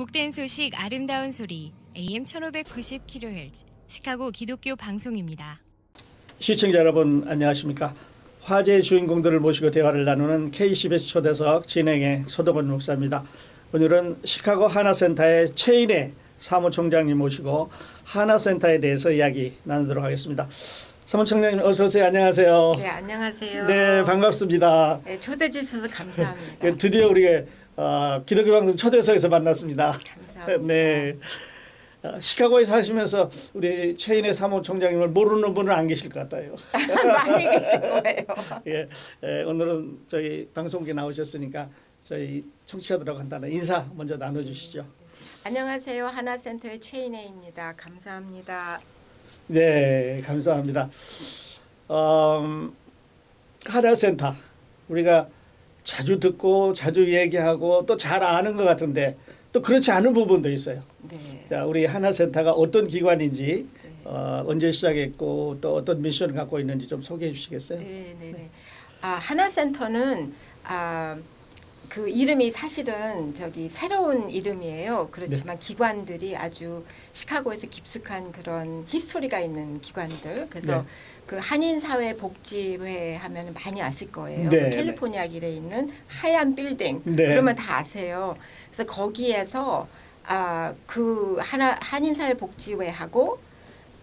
복된 소식 아름다운 소리 AM 1590kHz 시카고 기독교 방송입니다. 시청자 여러분 안녕하십니까? 화제의 주인공들을 모시고 대화를 나누는 KCBS 초대석 진행의 서동원 목사입니다. 오늘은 시카고 하나센터의 최인혜 사무총장님 모시고 하나센터에 대해서 이야기 나누도록 하겠습니다. 사무총장님 어서 오세요. 안녕하세요. 네, 안녕하세요. 네, 반갑습니다. 네, 초대해 주셔서 감사합니다. 드디어 우리가 어, 기독교 방송 초대석에서 만났습니다. 감사합니다. 네. 어, 시카고에 사시면서 우리 최인혜 사무총장님을 모르는 분은 안 계실 것 같아요. 많이 계실 거예요. 예, 예, 오늘은 저희 방송국에 나오셨으니까 저희 청취자들하고 간단한 인사 먼저 나눠주시죠. 안녕하세요. 하나센터의 최인혜입니다. 감사합니다. 네, 감사합니다. 음, 하나센터 우리가 자주 듣고 자주 얘기하고 또 잘 아는 것 같은데 또 그렇지 않은 부분도 있어요. 네. 자, 우리 하나센터가 어떤 기관인지 네. 어, 언제 시작했고 또 어떤 미션을 갖고 있는지 좀 소개해 주시겠어요? 네, 네, 네. 아, 하나센터는 아, 그 이름이 사실은 저기 새로운 이름이에요. 그렇지만 네. 기관들이 아주 시카고에서 깊숙한 그런 히스토리가 있는 기관들. 그래서 네. 그 한인 사회 복지회 하면 많이 아실 거예요. 네, 그 캘리포니아 길에 있는 하얀 빌딩. 네. 그러면 다 아세요. 그래서 거기에서 아그 하나 한인 사회 복지회하고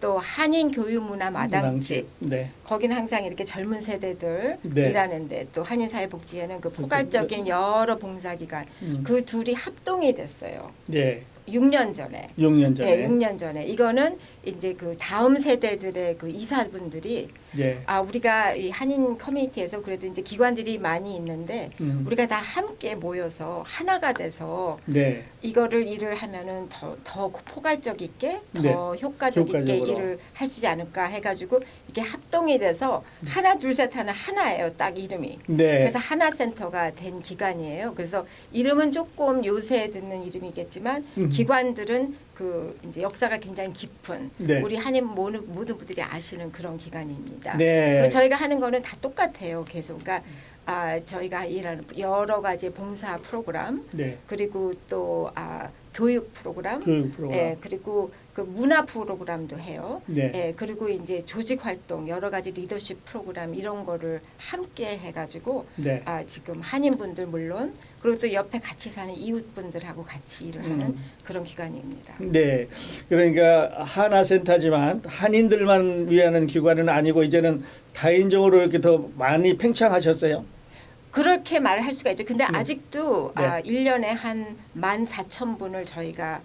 또 한인 교육 문화 마당집 네. 거기는 항상 이렇게 젊은 세대들 네. 일하는데 또 한인 사회복지회는 그 포괄적인 여러 봉사기관 음, 그 둘이 합동이 됐어요. 네. 6년 전에. 6년 전에. 네, 6년 전에. 이거는 이제 그 다음 세대들의 그 이사분들이 네. 아 우리가 이 한인 커뮤니티에서 그래도 이제 기관들이 많이 있는데 음, 우리가 다 함께 모여서 하나가 돼서 네. 이거를 일을 하면은 더 더 포괄적 있게 더 네. 효과적 있게. 일을 할 수 있지 않을까 해가지고 이게 합동이 돼서 음. 하나 둘 셋 하나 하나예요 딱 이름이 네. 그래서 하나 센터가 된 기관이에요 그래서 이름은 조금 요새 듣는 이름이겠지만 음. 기관들은 그 이제 역사가 굉장히 깊은 네. 우리 한인 모든 모든 분들이 아시는 그런 기관입니다. 네. 그리고 저희가 하는 거는 다 똑같아요. 계속 그러니까 아 저희가 일하는 여러 가지 봉사 프로그램 네. 그리고 또 아, 교육 프로그램, 그 프로그램. 예, 그리고 그 문화 프로그램도 해요. 네. 예, 그리고 이제 조직 활동, 여러 가지 리더십 프로그램 이런 거를 함께 해가지고 네. 아 지금 한인분들 물론 그리고 또 옆에 같이 사는 이웃분들하고 같이 일을 하는 음. 그런 기관입니다. 네. 그러니까 하나 센터지만 한인들만 위하는 기관은 아니고 이제는 다인종으로 이렇게 더 많이 팽창하셨어요. 그렇게 말을 할 수가 있죠. 근데 네. 아직도 네. 아, 1년에 한 14,000분을 저희가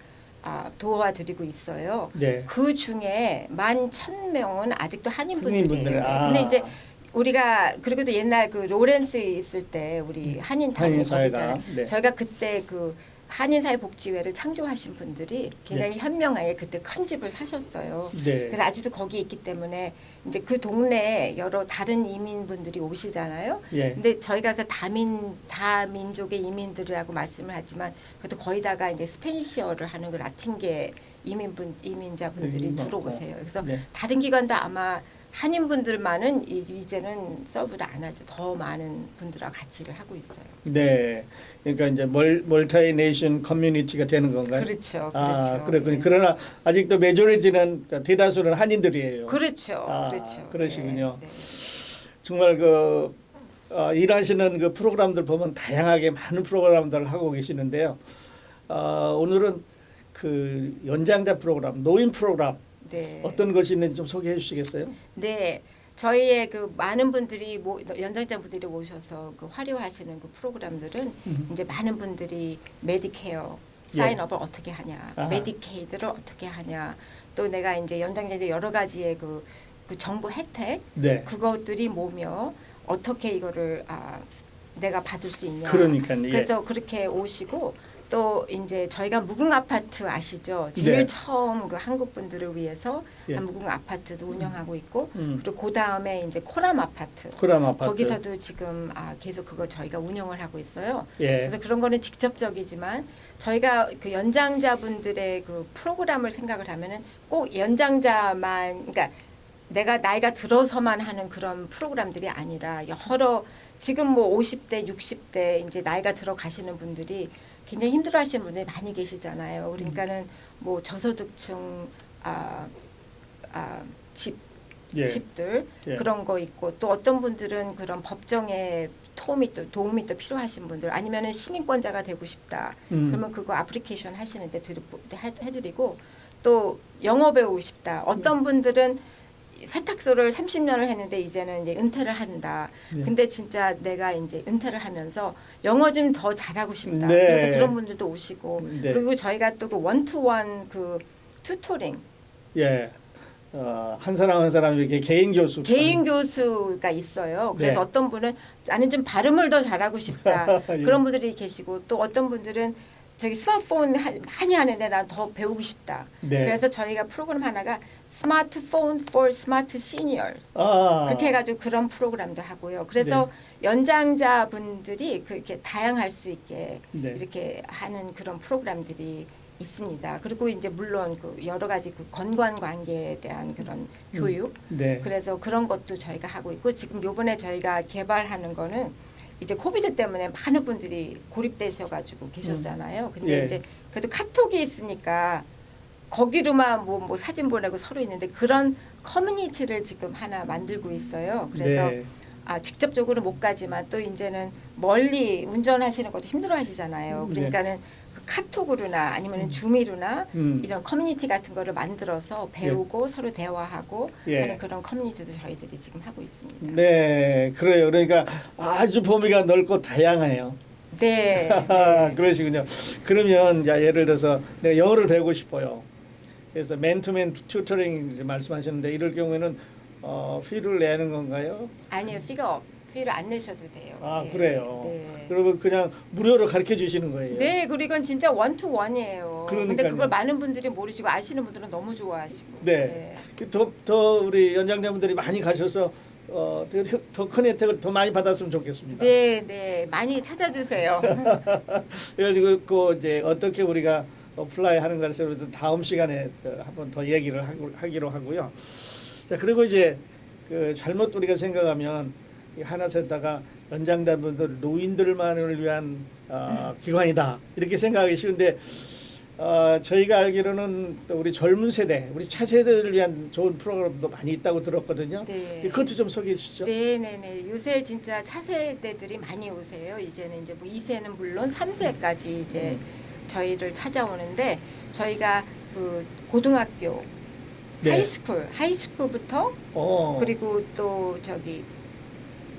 아, 도와드리고 있어요. 네. 그 중에 11,000명은 아직도 한인분들이에요. 한인분들, 아. 근데 이제 우리가 그리고 또 옛날 그 로렌스 있을 때 우리 한인 당회 한인 거기 사회가. 있잖아요. 네. 저희가 그때 그 한인사회 복지회를 창조하신 분들이 굉장히 현명하게 그때 큰 집을 사셨어요. 네. 그래서 아직도 거기 있기 때문에 이제 그 동네에 여러 다른 이민분들이 오시잖아요. 예. 근데 저희가 그래서 다민 다민족의 이민들이라고 말씀을 하지만 그래도 거의 다가 이제 스페니시어를 하는 그 라틴계 이민분 이민자분들이 음, 들어오세요. 그래서 네. 다른 기관도 아마 한인분들만은 이- 이제는 서브를 안 하죠. 더 많은 분들하고 같이 일을 하고 있어요. 네. 그러니까 이제 멀 멀티 네이션 커뮤니티가 되는 건가요? 그렇죠, 아, 그렇죠. 그렇군요. 예. 그러나 아직도 메조리티는 대다수는 한인들이에요. 그렇죠, 아, 그렇죠. 그러시군요. 네, 네. 정말 그 어, 일하시는 그 프로그램들 보면 다양하게 많은 프로그램들을 하고 계시는데요. 어, 오늘은 그 연장자 프로그램, 노인 프로그램 네. 어떤 것이 있는지 좀 소개해 주시겠어요? 네. 저희의 그 많은 분들이 모, 연장자 분들이 오셔서 그 화려하시는 그 프로그램들은 음. 이제 많은 분들이 메디케어 예. 사인업을 어떻게 하냐, 아하. 메디케이드를 어떻게 하냐, 또 내가 이제 연장자들 여러 가지의 그, 그 정부 혜택 네. 그것들이 뭐며 어떻게 이거를 아, 내가 받을 수 있냐. 그러니까요. 예. 그래서 그렇게 오시고 또 이제 저희가 무궁 아파트 아시죠? 제일 네. 처음 그 한국 분들을 위해서 예. 한 무궁 아파트도 운영하고 있고 음. 그리고 그 다음에 이제 코람 아파트 코람 아파트. 거기서도 지금 아 계속 그거 저희가 운영을 하고 있어요. 예. 그래서 그런 거는 직접적이지만 저희가 그 연장자분들의 그 프로그램을 생각을 하면은 꼭 연장자만 그러니까 내가 나이가 들어서만 하는 그런 프로그램들이 아니라 여러 지금 뭐 50대, 60대 이제 나이가 들어 가시는 분들이 굉장히 힘들어하시는 분들이 많이 계시잖아요. 그러니까는 뭐 저소득층 아, 아, 집 예. 집들 예. 그런 거 있고 또 어떤 분들은 그런 법정에 도움이 또 도움이 또 필요하신 분들 아니면은 시민권자가 되고 싶다. 음. 그러면 그거 애플리케이션 하시는데 드리- 해- 해드리고 또 영어 배우고 싶다. 어떤 음. 분들은 세탁소를 30년을 했는데 이제는 이제 은퇴를 한다. 예. 근데 진짜 내가 이제 은퇴를 하면서 영어 좀 더 잘하고 싶다. 네. 그래서 그런 분들도 오시고 네. 그리고 저희가 또 그 원투원 그 투토링 예. 어, 한 사람 한 사람 이렇게 개인 교수 개인 교수가 있어요. 그래서 네. 어떤 분은 나는 좀 발음을 더 잘하고 싶다. 예. 그런 분들이 계시고 또 어떤 분들은 저기 스마트폰 하- 많이 하는데 난더 배우고 싶다. 네. 그래서 저희가 프로그램 하나가 스마트폰 for smart senior 아. 그렇게 해가지고 그런 프로그램도 하고요. 그래서 연장자분들이 그렇게 다양할 수 있게 네. 이렇게 하는 그런 프로그램들이 있습니다. 그리고 이제 물론 그 여러 가지 그 건강 관계에 대한 그런 교육 네. 그래서 그런 것도 저희가 하고 있고 지금 요번에 저희가 개발하는 거는 이제 코비드 때문에 많은 분들이 고립되셔 가지고 계셨잖아요. 근데 예. 이제 그래도 카톡이 있으니까 거기로만 뭐, 뭐 사진 보내고 서로 있는데 그런 커뮤니티를 지금 하나 만들고 있어요. 그래서 네. 아, 직접적으로 못 가지만 또 이제는 멀리 운전하시는 것도 힘들어 하시잖아요. 네. 그러니까는 그 카톡으로나 아니면 주미로나 음. 이런 커뮤니티 같은 거를 만들어서 배우고 서로 대화하고 예. 하는 그런 커뮤니티도 저희들이 지금 하고 있습니다. 네, 그래요. 그러니까 아주 범위가 넓고 다양해요. 네. 네. 그러시군요. 그러면 야 예를 들어서 내가 영어를 배우고 싶어요. 그래서 맨투맨 튜터링 이제 말씀하셨는데 이럴 경우에는 어, 피를 내는 건가요? 아니요, 피가 피를 안 내셔도 돼요. 아 네. 그래요. 네. 그러면 그냥 무료로 가르쳐 주시는 거예요. 네, 그리고 이건 진짜 원투 원이에요. 근데 그러니까요. 그걸 많은 분들이 모르시고 아시는 분들은 너무 좋아하시고. 네. 더, 더 우리 연장자분들이 많이 가셔서 어, 더 큰 혜택을 더 많이 받았으면 좋겠습니다. 네, 네. 많이 찾아주세요. 그래가지고 그 이제 어떻게 우리가 어플라이 하는 대해서 다음 시간에 그 한번 더 얘기를 하기로 하고요. 자 그리고 이제 그 잘못 우리가 생각하면 이 하나센터가 연장자분들 노인들만을 위한 어, 기관이다 이렇게 생각하기 쉬운데 어, 저희가 알기로는 또 우리 젊은 세대, 우리 차세대를 위한 좋은 프로그램도 많이 있다고 들었거든요. 네. 그것도 좀 소개해 주시죠. 네, 네, 네. 요새 진짜 차세대들이 많이 오세요. 이제는 이제 뭐 2세는 물론 3세까지 이제 저희를 찾아오는데 저희가 그 고등학교, 네. 하이스쿨, 하이스쿨부터 어, 그리고 또 저기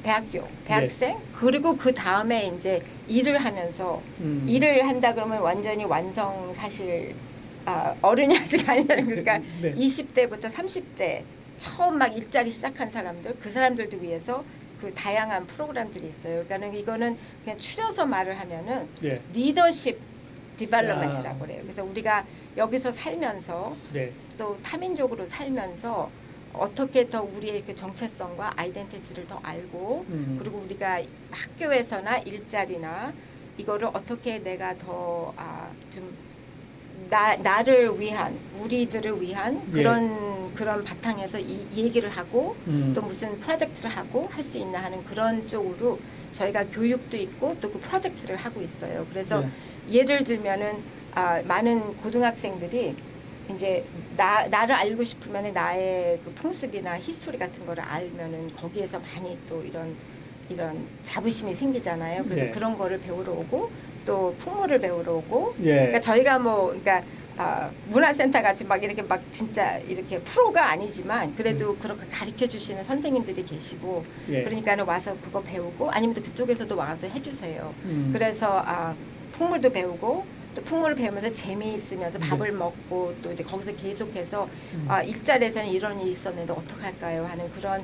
대학교, 네. 대학생 그리고 그 다음에 이제 일을 하면서 음. 일을 한다 그러면 완전히 완성 사실 아, 어른이 아직 아니라는 그러니까 네. 20대부터 30대 처음 막 일자리 시작한 사람들 그 사람들도 위해서 그 다양한 프로그램들이 있어요. 그러니까는 이거는 그냥 추려서 말을 하면은 네, 리더십 디벨롭먼트라고 아. 그래요. 그래서 우리가 여기서 살면서 네, 또 타민적으로 살면서 어떻게 더 우리의 그 정체성과 아이덴티티를 더 알고 음. 그리고 우리가 학교에서나 일자리나 이거를 어떻게 내가 더좀 나, 나를 위한 우리들을 위한 예. 그런 그런 바탕에서 이, 이 얘기를 하고 음. 또 무슨 프로젝트를 하고 할 수 있나 하는 그런 쪽으로 저희가 교육도 있고 또 그 프로젝트를 하고 있어요. 그래서 네. 예를 들면은 아, 많은 고등학생들이 이제 나 나를 알고 싶으면 나의 그 풍습이나 히스토리 같은 거를 알면은 거기에서 많이 또 이런 이런 자부심이 생기잖아요. 그래서 네. 그런 거를 배우러 오고 또 풍물을 배우러 오고 예. 그러니까 저희가 뭐 그러니까 아, 문화센터 같이 막 이렇게 막 진짜 이렇게 프로가 아니지만 그래도 그렇게 가르쳐 주시는 선생님들이 계시고 음. 예. 그러니까는 와서 그거 배우고 아니면 또 그쪽에서도 와서 해주세요. 음. 그래서 아, 풍물도 배우고 또 풍물을 배우면서 재미있으면서 네. 밥을 먹고 또 이제 거기서 계속해서 음. 아, 일자리에서는 이런 일이 있었는데 어떡할까요 하는 그런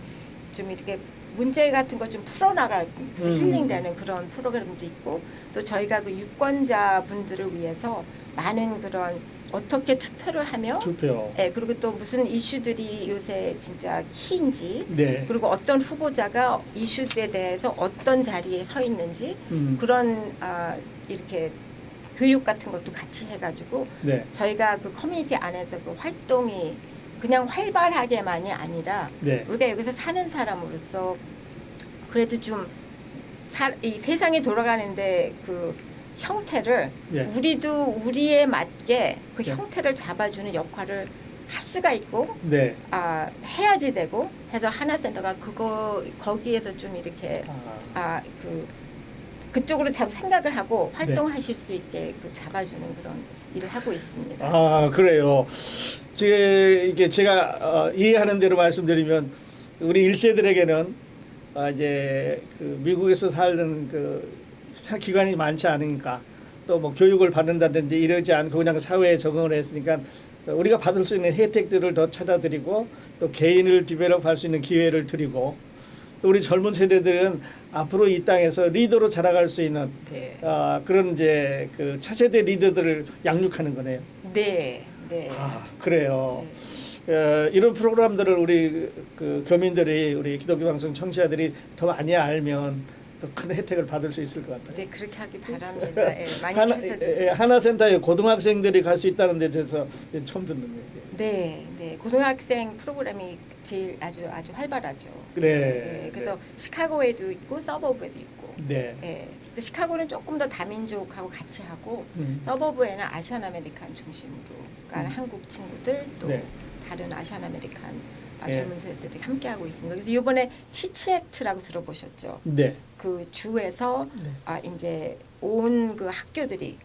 좀 이렇게 문제 같은 거 좀 풀어나갈 그 음. 힐링되는 그런 프로그램도 있고 또 저희가 그 유권자 분들을 위해서 많은 그런 어떻게 투표를 하며 투표. 예, 그리고 또 무슨 이슈들이 요새 진짜 키인지 네. 그리고 어떤 후보자가 이슈에 대해서 어떤 자리에 서 있는지 음. 그런 아, 이렇게 교육 같은 것도 같이 해가지고 네. 저희가 그 커뮤니티 안에서 그 활동이 그냥 활발하게만이 아니라 네. 우리가 여기서 사는 사람으로서 그래도 좀이 세상이 돌아가는데 그 형태를 예. 우리도 우리에 맞게 그 네. 형태를 잡아주는 역할을 할 수가 있고 네. 아 해야지 되고 해서 하나센터가 그거 거기에서 좀 이렇게 아, 아 그 그쪽으로 잡 생각을 하고 네. 활동을 하실 수 있게 그 잡아주는 그런 일을 하고 있습니다. 아 그래요. 지금 이게 제가 어, 이해하는 대로 말씀드리면 우리 일세들에게는 아, 이제 그 미국에서 살는 그 사- 기관이 많지 않으니까 또 뭐 교육을 받는다든지 이러지 않고 그냥 사회에 적응을 했으니까 우리가 받을 수 있는 혜택들을 더 찾아드리고 또 개인을 디벨롭할 수 있는 기회를 드리고 또 우리 젊은 세대들은 앞으로 이 땅에서 리더로 자라갈 수 있는 네, 아, 그런 이제 그 차세대 리더들을 양육하는 거네요. 네, 네. 아 그래요. 네. 어, 이런 프로그램들을 우리 그 교민들이 우리 기독교 방송 청취자들이 더 많이 알면 더 큰 혜택을 받을 수 있을 것 같아요. 네, 그렇게 하기 바랍니다. 예, 많이 하나 찾아주세요. 예, 하나센터에 고등학생들이 갈 수 있다는 데 대해서 처음 듣는 거예요. 네, 네. 고등학생 프로그램이 제일 아주 아주 활발하죠. 그래. 네, 그래서 시카고에도 있고 서버브에도 있고. 네. 예. 근데 시카고는 조금 더 다민족하고 같이 하고 음. 서버브에는 아시안 아메리칸 중심으로 그러니까 음. 한국 친구들 또 네. 다른 아시안 아메리칸 아, 네. 젊은 세대들이 함께 하고 있습니다. 그래서 이번에 티치액트라고 들어보셨죠? 네. 그 주에서 네. 아 이제 온 그 학교들이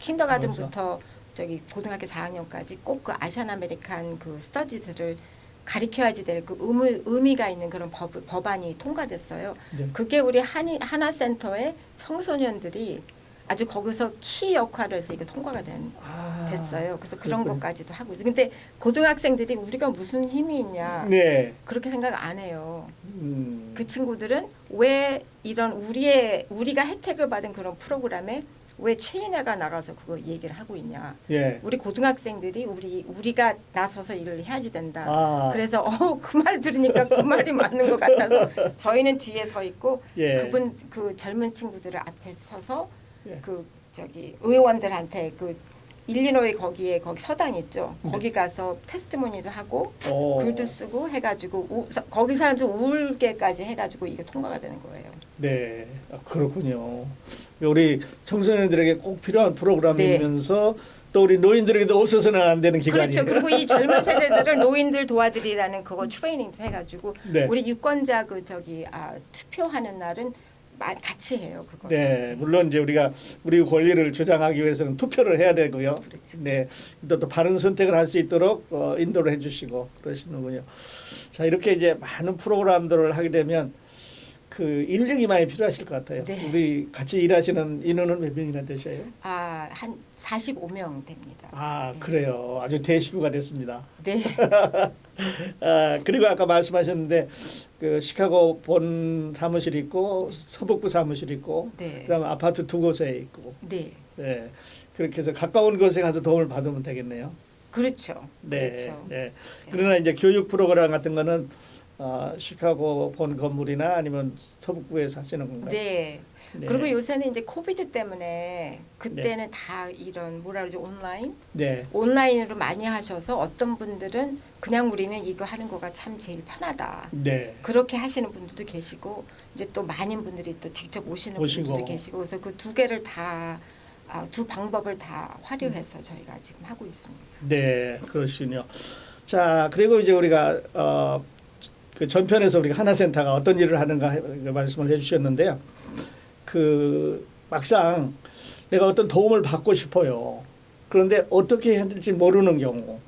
킨더가든부터 저기 고등학교 4학년까지 꼭 그 아시안 아메리칸 그 스터디들을 가리켜야지 될 그 의미, 의미가 있는 그런 법, 법안이 통과됐어요. 네. 그게 우리 한이, 하나센터의 청소년들이 아주 거기서 키 역할을 해서 이게 통과가 된, 아, 됐어요. 그래서 그런 그렇군요. 것까지도 하고. 근데 고등학생들이 우리가 무슨 힘이 있냐 네. 그렇게 생각 안 해요. 음. 그 친구들은 왜 이런 우리의 우리가 혜택을 받은 그런 프로그램에 왜 체인회가 나가서 그거 얘기를 하고 있냐? 예. 우리 고등학생들이 우리 우리가 나서서 일을 해야지 된다. 아. 그래서 어 그 말 들으니까 그 말이 맞는 것 같아서 저희는 뒤에 서 있고 예. 그분 그 젊은 친구들을 앞에 서서 예. 그 저기 의원들한테 그 일리노이 거기에 거기 서당 있죠. 네. 거기 가서 테스트모니도 하고 오. 글도 쓰고 해가지고 우, 서- 거기 사람들 울게까지 해가지고 이게 통과가 되는 거예요. 네, 아, 그렇군요. 우리 청소년들에게 꼭 필요한 프로그램이면서 또 우리 노인들에게도 없어서는 안 되는 기관이에요. 그렇죠. 그리고 이 젊은 세대들을 노인들 도와드리라는 그거 트레이닝도 해가지고 네. 우리 유권자 그 저기 아, 투표하는 날은 마- 같이 해요 그거. 네, 물론 이제 우리가 우리 권리를 주장하기 위해서는 투표를 해야 되고요. 그렇죠. 네, 또, 또 바른 선택을 할 수 있도록 어, 인도를 해주시고 그러시는군요. 자, 이렇게 이제 많은 프로그램들을 하게 되면 그 인력이 많이 필요하실 것 같아요. 네. 우리 같이 일하시는 인원은 몇 명이나 되셔요? 아 한 45명 됩니다. 아, 네. 그래요. 아주 대식구가 됐습니다. 네. 아, 그리고 아까 말씀하셨는데 그 시카고 본 사무실 있고 서북부 사무실 있고 네. 그다음 아파트 두 곳에 있고 네. 네. 그렇게 해서 가까운 곳에 가서 도움을 받으면 되겠네요. 그렇죠. 네. 그렇죠. 네. 그러나 이제 교육 프로그램 같은 거는 어, 시카고 본 건물이나 아니면 서북부에 사시는 건가요? 네. 네. 그리고 요새는 이제 코비드 때문에 그때는 다 이런 뭐라 그러죠 온라인 네. 온라인으로 많이 하셔서 어떤 분들은 그냥 우리는 이거 하는 거가 참 제일 편하다. 네. 그렇게 하시는 분들도 계시고 이제 또 많은 분들이 또 직접 오시는 오시고. 분들도 계시고 그래서 그 두 개를 다 아, 두 방법을 다 활용해서 저희가 지금 하고 있습니다. 네, 그러시군요. 자, 그리고 이제 우리가 어, 그 전편에서 우리가 하나센터가 어떤 일을 하는가 해- 그 말씀을 해주셨는데요. 그 막상 내가 어떤 도움을 받고 싶어요. 그런데 어떻게 해야 될지 모르는 경우,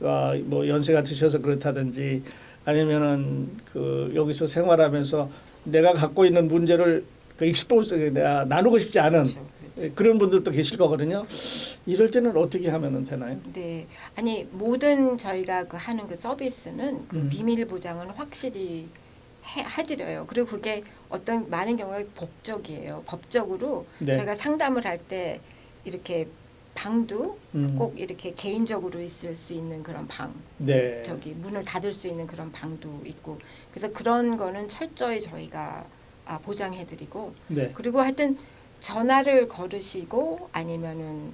어, 뭐 연세가 드셔서 그렇다든지 아니면은 그 여기서 생활하면서 내가 갖고 있는 문제를 그 익스포즈 내가 나누고 싶지 않은 그렇죠. 그런 분들도 계실 거거든요. 이럴 때는 어떻게 하면 되나요? 네, 아니 모든 저희가 그 하는 그 서비스는 그 음. 비밀 보장은 확실히 해, 해드려요. 그리고 그게 어떤 많은 경우에 법적이에요. 법적으로 네. 저희가 상담을 할 때 이렇게 방도 음. 꼭 이렇게 개인적으로 있을 수 있는 그런 방, 네. 저기 문을 닫을 수 있는 그런 방도 있고, 그래서 그런 거는 철저히 저희가 아, 보장해드리고, 네. 그리고 하여튼 전화를 걸으시고 아니면은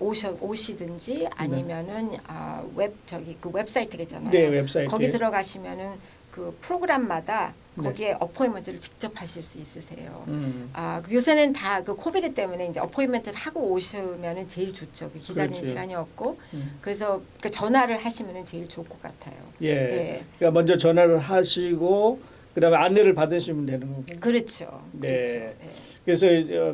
오셔 오시든지 아니면은 아, 웹 저기 그 웹사이트가 있잖아요. 네, 웹사이트. 거기 들어가시면은 그 프로그램마다 네. 거기에 어포인먼트를 직접 하실 수 있으세요. 음. 아, 그 요새는 다 그 코비드 때문에 이제 어포인먼트를 하고 오시면은 제일 좋죠. 그 기다리는 그렇죠. 시간이 없고. 음. 그래서 그 전화를 하시면은 제일 좋을 것 같아요. 예. 예. 그러니까 먼저 전화를 하시고 그다음에 안내를 받으시면 되는 거고. 그렇죠. 네. 그렇죠. 예. 그래서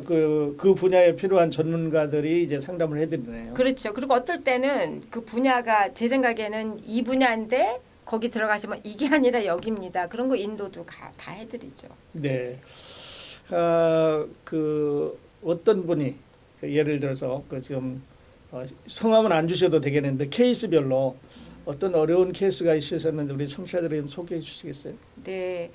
그, 그 분야에 필요한 전문가들이 이제 상담을 해드리네요. 그렇죠. 그리고 어떨 때는 그 분야가 제 생각에는 이 분야인데 거기 들어가시면 이게 아니라 여기입니다. 그런 거 인도도 가, 다 해드리죠. 네. 아, 그 어떤 분이 그 예를 들어서 그 지금 어, 성함은 안 주셔도 되겠는데 케이스별로 어떤 어려운 케이스가 있으셨는데 우리 청취자들이 좀 소개해 주시겠어요? 네.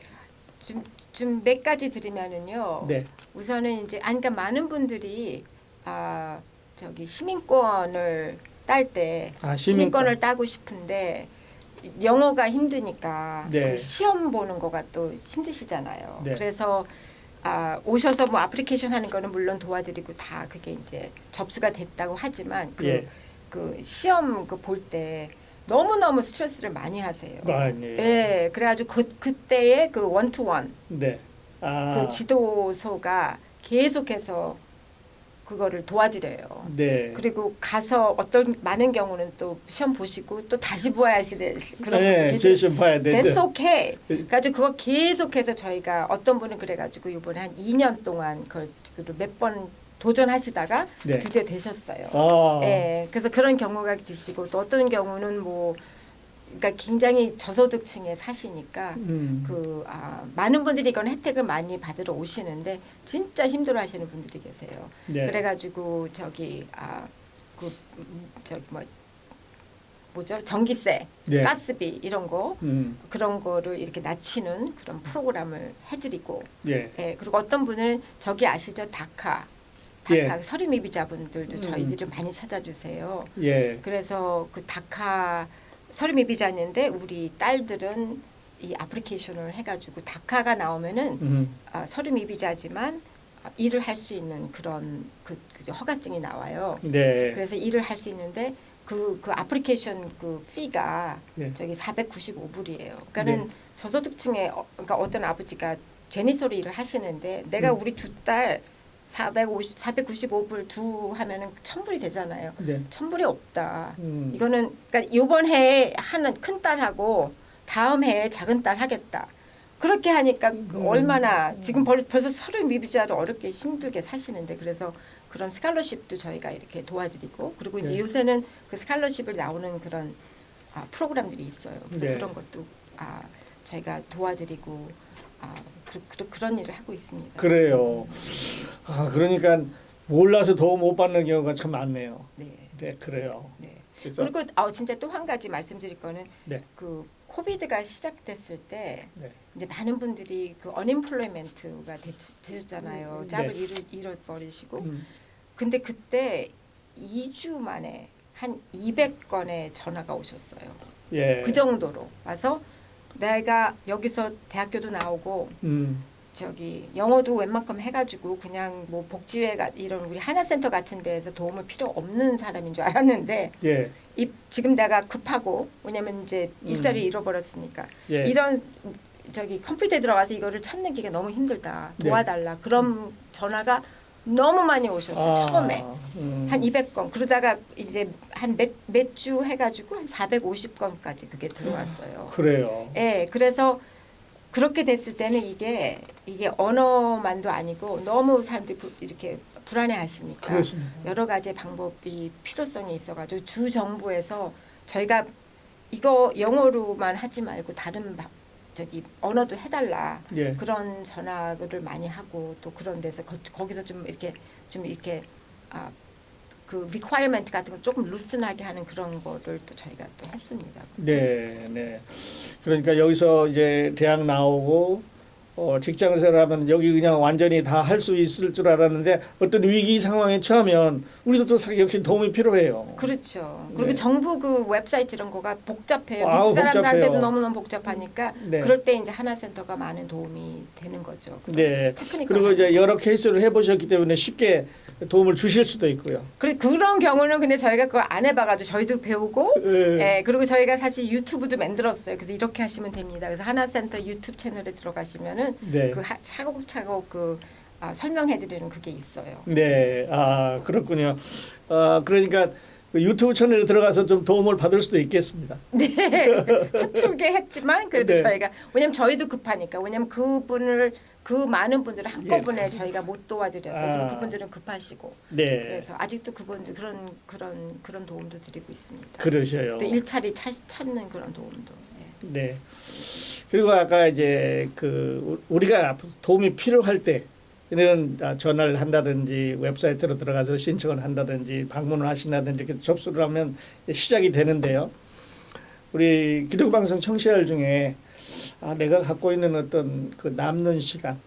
좀 좀 몇 가지 드리면은요. 네. 우선은 이제 아 그러니까 많은 분들이 아 저기 시민권을 딸 때 아, 시민권 을 따고 싶은데 영어가 힘드니까 네. 그 시험 보는 거가 또 힘드시잖아요. 네. 그래서 아 오셔서 뭐 애플리케이션 하는 거는 물론 도와드리고 다 그게 이제 접수가 됐다고 하지만 그, 예. 그 시험 그 볼 때 너무 너무 스트레스를 많이 하세요. 아, 네. 예, 그래가지고 그 그때의 그 원투원 네. 아. 그 지도소가 계속해서 그거를 도와드려요. 네. 그리고 가서 어떤 많은 경우는 또 시험 보시고 또 다시 보아야 하시는 그런 네, 제일 좀 봐야 돼. That's okay. 그래가지고 그거 계속해서 저희가 어떤 분은 그래가지고 이번에 한 2년 동안 그걸 몇 번 도전하시다가 네. 드디어 되셨어요. 아. 예, 그래서 그런 경우가 드시고 또 어떤 경우는 뭐 그러니까 굉장히 저소득층에 사시니까 음. 그 아, 많은 분들이 이건 혜택을 많이 받으러 오시는데 진짜 힘들어하시는 분들이 계세요. 네. 그래가지고 저기 아그 음, 저기 뭐 뭐죠 전기세, 네. 가스비 이런 거 음. 그런 거를 이렇게 낮추는 그런 프로그램을 해드리고 예. 예 그리고 어떤 분은 저기 아시죠 다카 예. 다카 서류미비자분들도 음. 저희들을 많이 찾아주세요. 예. 그래서 그 다카 서류미비자인데 우리 딸들은 이 애플리케이션을 해가지고 다카가 나오면은 음. 아, 서류미비자지만 아, 일을 할 수 있는 그런 그, 그 허가증이 나와요. 네. 그래서 일을 할 수 있는데 그, 그 애플리케이션 그 피가 네. 저기 495불이에요. 그러니까는 네. 저소득층의 어, 그러니까 어떤 아버지가 제니토로 일을 하시는데 내가 음. 우리 두 딸 450, 495불 두 하면은 1000불이 되잖아요. 네. 1000불이 없다. 음. 이거는 그러니까 이번 해에 하는 큰 딸하고 다음 해에 작은 딸 하겠다. 그렇게 하니까 그 음. 얼마나 지금 벌, 벌써 서른 미비자를 어렵게 힘들게 사시는데 그래서 그런 스칼러십도 저희가 이렇게 도와드리고 그리고 이제 네. 요새는 그 스칼러십을 나오는 그런 아, 프로그램들이 있어요. 그래서 네. 그런 것도 아, 저희가 도와드리고 아, 그, 그, 그런 일을 하고 있습니다. 그래요. 아, 그러니까 몰라서 도움 못 받는 경우가 참 많네요. 네. 네, 그래요. 네. 그래서 그리고 아 진짜 또 한 가지 말씀드릴 거는 네. 그 코비드가 시작됐을 때 네. 이제 많은 분들이 그 어님플로이먼트가 되셨잖아요. 음, 짭을 네. 잃어, 잃어 버리시고 음. 근데 그때 2주 만에 한 200건의 전화가 오셨어요. 예. 그 정도로 와서 내가 여기서 대학교도 나오고 음. 저기 영어도 웬만큼 해가지고 그냥 뭐 복지회 가 이런 우리 하나센터 같은 데에서 도움을 필요 없는 사람인 줄 알았는데 예. 이, 지금 내가 급하고 왜냐면 이제 일자리 음. 잃어버렸으니까 예. 이런 저기 컴퓨터에 들어가서 이거를 찾는 게 너무 힘들다 네. 도와달라 그런 전화가 너무 많이 오셨어요 아, 처음에 음. 한 200건 그러다가 이제 한 몇 몇 주 해가지고 한 450건까지 그게 들어왔어요. 그래요. 예, 그래서 그렇게 됐을 때는 이게 이게 언어만도 아니고 너무 사람들이 부, 이렇게 불안해하시니까 그렇습니다. 여러 가지 방법이 필요성이 있어가지고 주 정부에서 저희가 이거 영어로만 하지 말고 다른 바, 저기 언어도 해달라 예. 그런 전화를 많이 하고 또 그런 데서 거, 거기서 좀 이렇게 좀 이렇게 아 그 리퀘어먼트 같은 거 조금 루슨하게 하는 그런 거를 또 저희가 또 했습니다. 네, 네. 그러니까 여기서 이제 대학 나오고 어, 직장 생활하면 여기 그냥 완전히 다 할 수 있을 줄 알았는데 어떤 위기 상황에 처하면 우리도 또 사- 역시 도움이 필요해요. 그렇죠. 그리고 네. 정부 그 웹사이트 이런 거가 복잡해요. 아우, 미국 사람들한테도. 너무너무 복잡하니까 네. 그럴 때 이제 하나센터가 많은 도움이 되는 거죠. 네. 그리고 이제 여러 케이스를 해보셨기 때문에 쉽게 도움을 주실 수도 있고요. 그래 그런 경우는 근데 저희가 그걸 안 해봐가지고 저희도 배우고 예. 예, 그리고 저희가 사실 유튜브도 만들었어요. 그래서 이렇게 하시면 됩니다. 그래서 하나센터 유튜브 채널에 들어가시면은 네. 그 하- 차곡차곡 그 아, 설명해드리는 그게 있어요. 네, 아 그렇군요. 아 그러니까 그 유튜브 채널에 들어가서 좀 도움을 받을 수도 있겠습니다. 네, 서툴게 했지만 그래도 네. 저희가 왜냐면 저희도 급하니까 왜냐면 그분을 그 많은 분들을 한꺼번에 저희가 못 도와드렸어요. 아. 그분들은 급하시고 네, 그래서 아직도 그분들 그런 그런 그런 도움도 드리고 있습니다. 그러셔요. 또 일차리 차, 찾는 그런 도움도. 예. 네. 그리고 아까 이제 그 우- 우리가 도움이 필요할 때 이런 아, 전화를 한다든지 웹사이트로 들어가서 신청을 한다든지 방문을 하신다든지 이렇게 접수를 하면 시작이 되는데요. 우리 기독 방송 청취자들 중에 아, 내가 갖고 있는 어떤 그 남는 시간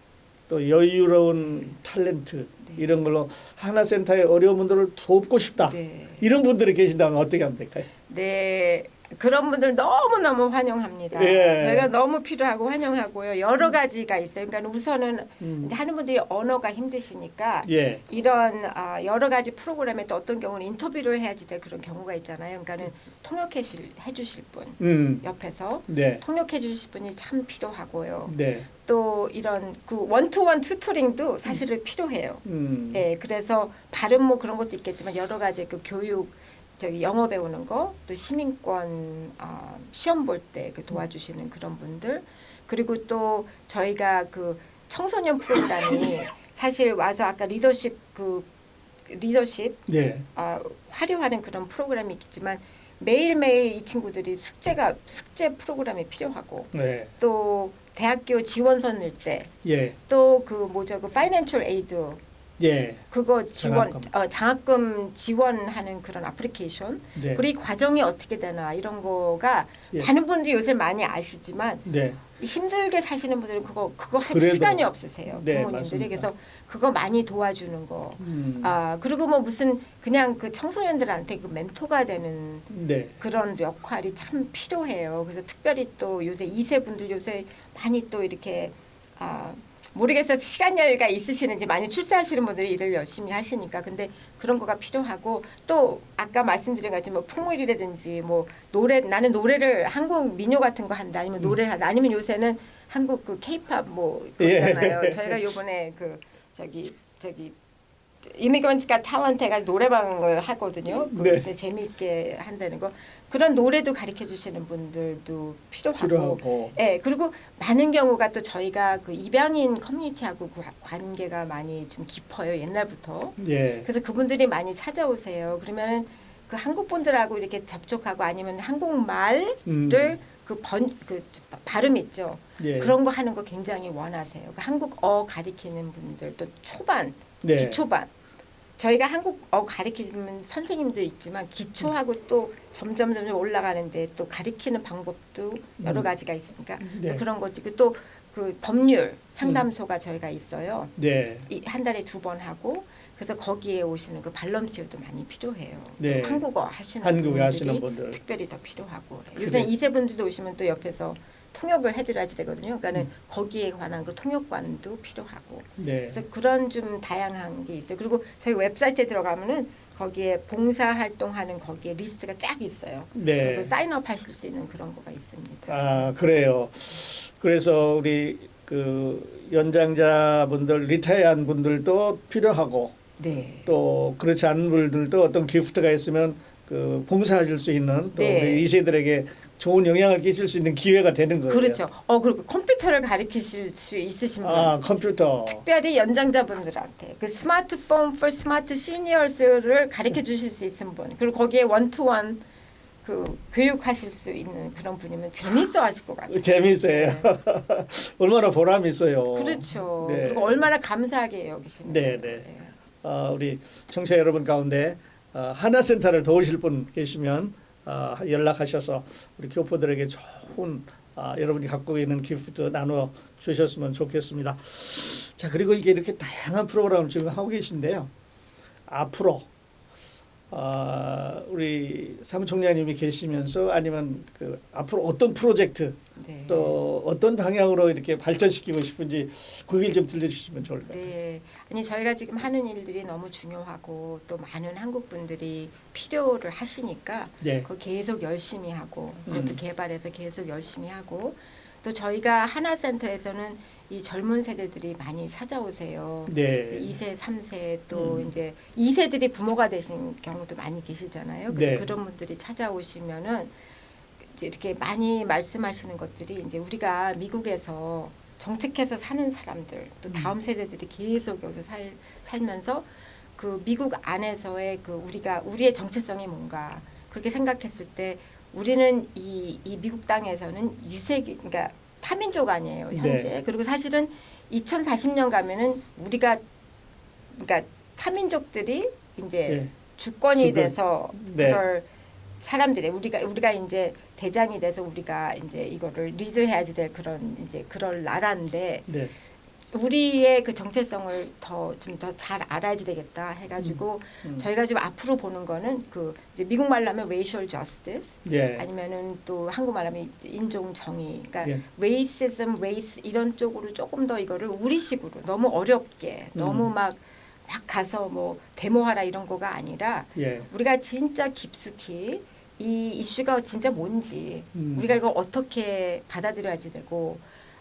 또 여유로운 탤런트 네. 이런 걸로 하나센터의 어려운 분들을 돕고 싶다. 네. 이런 분들이 계신다면 어떻게 하면 될까요? 네. 그런 분들 너무 너무 환영합니다. 예. 저희가 너무 필요하고 환영하고요. 여러 가지가 있어요. 그러니까 우선은 음. 하는 분들이 언어가 힘드시니까 예, 이런 아, 여러 가지 프로그램에 또 어떤 경우는 인터뷰를 해야지 될 그런 경우가 있잖아요. 그러니까는 통역해 실- 해주실 분 음, 옆에서 네, 통역해 주실 분이 참 필요하고요. 네, 또 이런 그 원투원 튜토링도 사실은 필요해요. 음, 예, 그래서 발음 뭐 그런 것도 있겠지만 여러 가지 그 교육 저기 영어 배우는 거, 또 시민권 아, 시험 볼 때 그 도와주시는 그런 분들, 그리고 또 저희가 그 청소년 프로그램이 사실 와서 아까 리더십 그 리더십 네, 아, 화려하는 그런 프로그램이 있겠지만 매일매일 이 친구들이 숙제가 숙제 프로그램이 필요하고 네, 또 대학교 지원서 넣을 때 예, 또그 뭐죠? 그 파이낸셜 에이드 예, 그거 지원 장학금. 어, 장학금 지원하는 그런 애플리케이션 네, 그리고 이 과정이 어떻게 되나 이런 거가 예. 많은 분들이 요새 많이 아시지만 네, 힘들게 사시는 분들은 그거 그거 할 그래도- 시간이 없으세요 네, 부모님들이 맞습니다. 그래서 그거 많이 도와주는 거 음, 아 그리고 뭐 무슨 그냥 그 청소년들한테 그 멘토가 되는 네, 그런 역할이 참 필요해요. 그래서 특별히 또 요새 2세 분들 요새 많이 또 이렇게 아 모르겠어요. 시간 여유가 있으시는지 많이 출세하시는 분들이 일을 열심히 하시니까. 근데 그런 거가 필요하고 또 아까 말씀드린 것같이 뭐 풍물이라든지 뭐 노래 나는 노래를 한국 민요 같은 거 한다. 아니면 노래를 한다 아니면 요새는 한국 그 케이팝 뭐 그거 예. 저희가 요번에 그 저기 저기 이미그런트가 타원트 해가지고 노래방을 하거든요. 그 네. 재미있게 한다는 거 그런 노래도 가르쳐 주시는 분들도 필요하고, 필요하고, 예 그리고 많은 경우가 또 저희가 그 입양인 커뮤니티하고 그 관계가 많이 좀 깊어요 옛날부터. 예, 그래서 그분들이 많이 찾아오세요. 그러면은 그 한국 분들하고 이렇게 접촉하고 아니면 한국말을 음, 그번그 발음 있죠. 예, 그런 거 하는 거 굉장히 원하세요. 그 한국어 가리키는 분들 또 초반 네, 기초반 저희가 한국어 가리키는 선생님도 있지만 기초하고 또 점점 점점 올라가는데 또 가리키는 방법도 여러 음. 가지가 있으니까 네, 그런 것도 있고 또 그 법률 상담소가 저희가 있어요. 네, 이 한 달에 두 번 하고 그래서 거기에 오시는 그 발럼티어도 많이 필요해요. 네. 한국어 하시는 한국에 분들이 하시는 분들, 특별히 더 필요하고 그래. 요새 이세 분들도 오시면 또 옆에서 통역을 해드려야지 되거든요. 그러니까는 음. 거기에 관한 그 통역관도 필요하고 네, 그래서 그런 좀 다양한 게 있어요. 그리고 저희 웹사이트에 들어가면은 거기에 봉사 활동하는 거기에 리스트가 쫙 있어요. 네, 그리고 사인업 하실 수 있는 그런 거가 있습니다. 아 그래요. 그래서 우리 그 연장자분들, 리타이한 분들도 필요하고 네. 또 그렇지 않은 분들도 어떤 기프트가 있으면 그 봉사하실 수 있는 또 네. 우리 2세들에게 좋은 영향을 끼칠 수 있는 기회가 되는 거예요. 그렇죠. 어 그리고 컴퓨터를 가르치실 수 있으신 분. 아 컴퓨터. 특별히 연장자분들한테 그 스마트폰 for 스마트 시니어스를 가르쳐 주실 수 있는 분 그리고 거기에 원투원 그 교육하실 수 있는 그런 분이면 재밌어 하실 것 같아요. 재미있어요. 얼마나 보람 있어요. 그렇죠. 네. 그리고 얼마나 감사하게 여기시는 네, 거예요. 네. 어, 우리 청취자 여러분 가운데 어, 하나센터를 도우실 분 계시면 어, 연락하셔서 우리 교포들에게 좋은 아, 여러분이 갖고 있는 기프트 나누어 주셨으면 좋겠습니다. 자 그리고 이게 이렇게 다양한 프로그램을 지금 하고 계신데요. 앞으로 아, 우리 사무총장님이 계시면서 아니면 그 앞으로 어떤 프로젝트 네. 또 어떤 방향으로 이렇게 발전시키고 싶은지 그 얘기를 좀 들려주시면 좋을 것 같아요. 네. 아니 저희가 지금 하는 일들이 너무 중요하고 또 많은 한국 분들이 필요를 하시니까 네. 그거 계속 열심히 하고 그것도 음. 개발해서 계속 열심히 하고 또 저희가 하나센터에서는 이 젊은 세대들이 많이 찾아오세요. 네. 2세, 3세 또 음. 이제 2세들이 부모가 되신 경우도 많이 계시잖아요. 그래서 네. 그런 분들이 찾아오시면은 이제 이렇게 많이 말씀하시는 것들이 이제 우리가 미국에서 정착해서 사는 사람들 또 음. 다음 세대들이 계속 여기서 살, 살면서 그 미국 안에서의 그 우리가 우리의 정체성이 뭔가 그렇게 생각했을 때 우리는 이, 이 미국 땅에서는 유색이 그러니까 타민족 아니에요 현재 네. 그리고 사실은 2040년 가면은 우리가 그러니까 타민족들이 이제 네. 주권이 주권. 돼서 네. 그럴 사람들의 우리가 우리가 이제 대장이 돼서 우리가 이제 이거를 리드해야지 될 그런 이제 그럴 나라인데 네. 우리의 그 정체성을 더 좀 더 잘 알아야지 되겠다 해가지고 음. 저희가 지금 앞으로 보는 거는 그 이제 미국 말로 하면 racial justice 네. 아니면은 또 한국 말 하면 이제 인종 정의 그러니까 예. racism, race 이런 쪽으로 조금 더 이거를 우리식으로 너무 어렵게 너무 음. 막막 가서 뭐 데모하라 이런 거가 아니라 예. 우리가 진짜 깊숙이 이 이슈가 진짜 뭔지 음. 우리가 이걸 어떻게 받아들여야지 되고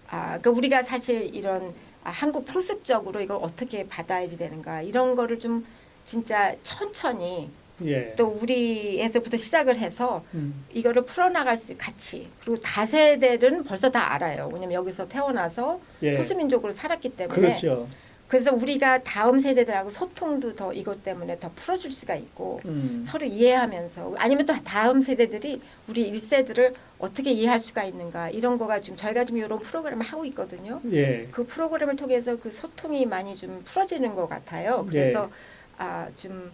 아 그러니까 우리가 사실 이런 아, 한국 풍습적으로 이걸 어떻게 받아야지 되는가 이런 거를 좀 진짜 천천히 예. 또 우리에서부터 시작을 해서 음. 이거를 풀어나갈 수 같이 그리고 다세대들은 벌써 다 알아요. 왜냐면 여기서 태어나서 예. 소수민족으로 살았기 때문에 그렇죠. 그래서 우리가 다음 세대들하고 소통도 더 이것 때문에 더 풀어줄 수가 있고 음. 서로 이해하면서 아니면 또 다음 세대들이 우리 1세들을 어떻게 이해할 수가 있는가 이런 거가 좀 저희가 좀 이런 프로그램을 하고 있거든요. 예. 그 프로그램을 통해서 그 소통이 많이 좀 풀어지는 것 같아요. 네. 그래서 아, 좀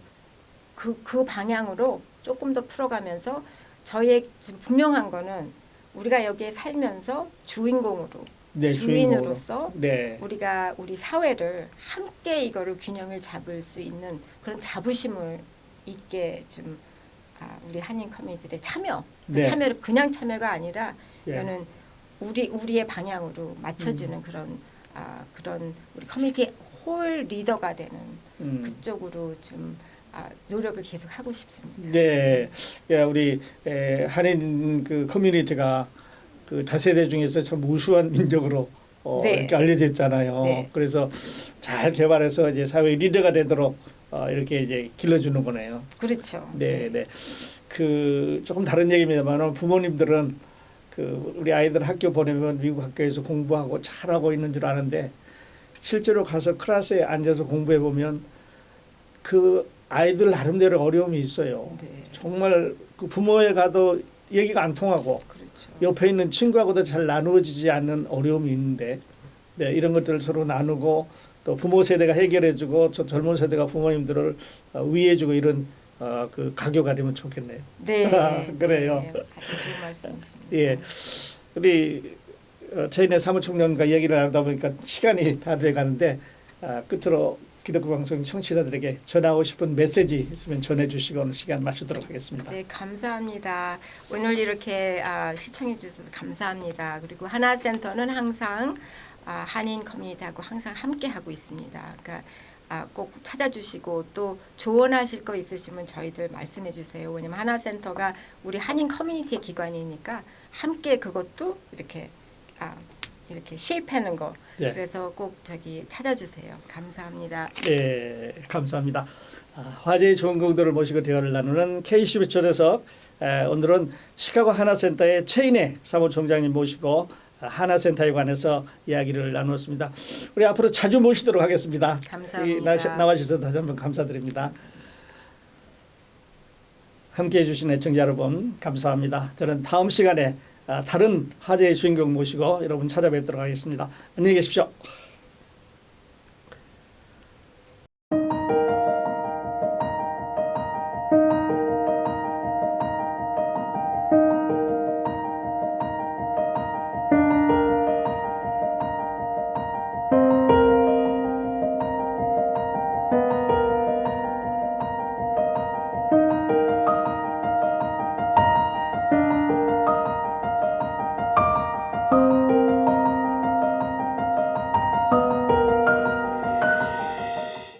그, 그 방향으로 조금 더 풀어가면서 저희의 지금 분명한 거는 우리가 여기에 살면서 주인공으로 네, 주인공으로. 주인으로서 네. 우리가 우리 사회를 함께 이거를 균형을 잡을 수 있는 그런 자부심을 있게 좀 아, 우리 한인 커뮤니티의 참여 그 네. 참여를 그냥 참여가 아니라 예. 이거는 우리 우리의 방향으로 맞춰주는 음. 그런 아, 그런 우리 커뮤니티 홀 리더가 되는 음. 그쪽으로 좀 아, 노력을 계속 하고 싶습니다. 네, 예, 우리 에, 한인 그 커뮤니티가 그 다세대 중에서 참 우수한 민족으로 어, 네. 이렇게 알려져 있잖아요. 네. 그래서 잘 개발해서 이제 사회 리더가 되도록 어, 이렇게 이제 길러주는 거네요. 그렇죠. 네, 네. 그 조금 다른 얘기입니다만 부모님들은 그 우리 아이들 학교 보내면 미국 학교에서 공부하고 잘하고 있는 줄 아는데 실제로 가서 클래스에 앉아서 공부해 보면 그 아이들 나름대로 어려움이 있어요. 네. 정말 그 부모에 가도 얘기가 안 통하고 그렇죠. 옆에 있는 친구하고도 잘 나누어지지 않는 어려움이 있는데 네, 이런 것들을 서로 나누고 또 부모 세대가 해결해주고 저 젊은 세대가 부모님들을 어, 위해주고 이런 어, 그 가교가 되면 좋겠네요. 네. 아, 그래요. 네. 예, 우리 어, 저희네 사무총장과 얘기를 하다 보니까 시간이 다 돼가는데 아, 끝으로 기독교 방송 청취자들에게 전하고 싶은 메시지 있으면 전해주시고 오늘 시간 마치도록 하겠습니다. 네, 감사합니다. 오늘 이렇게 아, 시청해 주셔서 감사합니다. 그리고 하나센터는 항상 아, 한인 커뮤니티하고 항상 함께 하고 있습니다. 그러니까 아, 꼭 찾아주시고 또 조언하실 거 있으시면 저희들 말씀해 주세요. 왜냐면 하나센터가 우리 한인 커뮤니티의 기관이니까 함께 그것도 이렇게 아, 이렇게 쉐입하는 거. 예. 그래서 꼭 저기 찾아주세요. 감사합니다. 예, 감사합니다. 아, 화제의 좋은 공들을 모시고 대화를 나누는 KCB 초대석 에, 오늘은 시카고 하나센터의 최인혜 사무총장님 모시고 아, 하나센터에 관해서 이야기를 나누었습니다. 우리 앞으로 자주 모시도록 하겠습니다. 감사합니다. 이 나시- 나와주셔서 다시 한번 감사드립니다. 함께해 주신 애청자 여러분 감사합니다. 저는 다음 시간에 아, 다른 화제의 주인공 모시고 여러분 찾아뵙도록 하겠습니다. 안녕히 계십시오.